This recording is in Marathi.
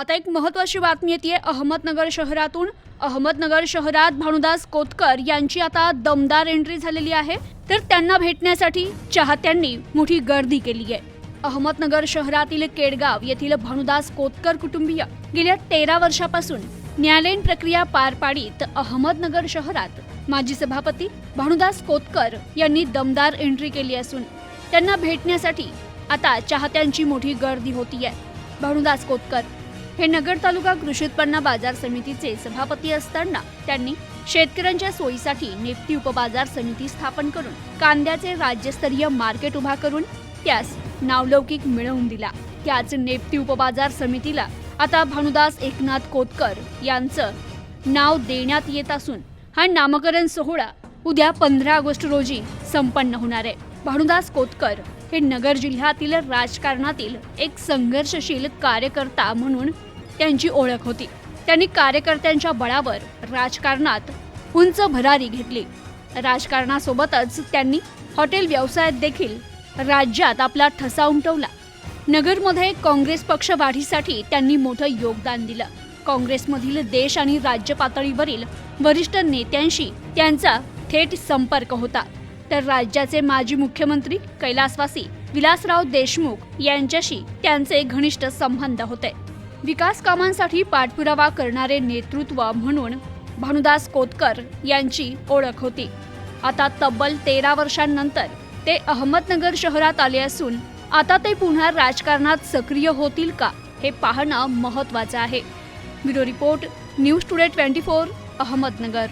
आता एक महत्वाची बातमी येते अहमदनगर शहरातून. अहमदनगर शहरात भानुदास कोतकर यांची आता दमदार एंट्री झालेली आहे. तर त्यांना भेटण्यासाठी चाहत्यांनी मोठी गर्दी केली आहे. अहमदनगर शहरातील केडगाव येथील भानुदास कोतकर कुटुंबीय गेल्या तेरा वर्षापासून न्यायालयीन प्रक्रिया पार पाडीत अहमदनगर शहरात माजी सभापती भानुदास कोतकर यांनी दमदार एंट्री केली असून त्यांना भेटण्यासाठी आता चाहत्यांची मोठी गर्दी होती आहे भानुदास कोतकर हे नगर तालुका कृषी उत्पन्न बाजार समितीचे सभापती असताना त्यांनी शेतकऱ्यांच्या सोयीसाठी नेप्ती उपबाजार समिती स्थापन करून कांद्याचे राज्यस्तरीय मार्केट उभा करून त्यास नावलौकिक मिळवून दिला. त्याच नेप्ती उपबाजार समितीला आता भानुदास एकनाथ कोतकर यांचं नाव देण्यात येत असून हा नामकरण सोहळा उद्या पंधरा ऑगस्ट रोजी संपन्न होणार आहे. भानुदास कोतकर हे नगर जिल्ह्यातील राजकारणातील एक संघर्षशील कार्यकर्ता म्हणून त्यांची ओळख होती. त्यांनी कार्यकर्त्यांच्या बळावर राजकारणात उंच भरारी घेतली. राजकारणासोबतच त्यांनी हॉटेल व्यवसायात देखील राज्यात आपला ठसा उमटवला. नगरमध्ये काँग्रेस पक्ष वाढीसाठी त्यांनी मोठं योगदान दिलं. काँग्रेसमधील देश आणि राज्य पातळीवरील वरिष्ठ नेत्यांशी त्यांचा थेट संपर्क होता. तर राज्याचे माजी मुख्यमंत्री कैलासवासी विलासराव देशमुख यांच्याशी त्यांचे घनिष्ठ संबंध होते. विकास कामांसाठी पाठपुरावा करणारे नेतृत्व म्हणून भानुदास कोतकर यांची ओळख होती. आता तब्बल तेरा वर्षांनंतर ते अहमदनगर शहरात आले असून आता ते पुन्हा राजकारणात सक्रिय होतील का हे पाहणं महत्वाचं आहे. Bureau report news today twenty four Ahmednagar.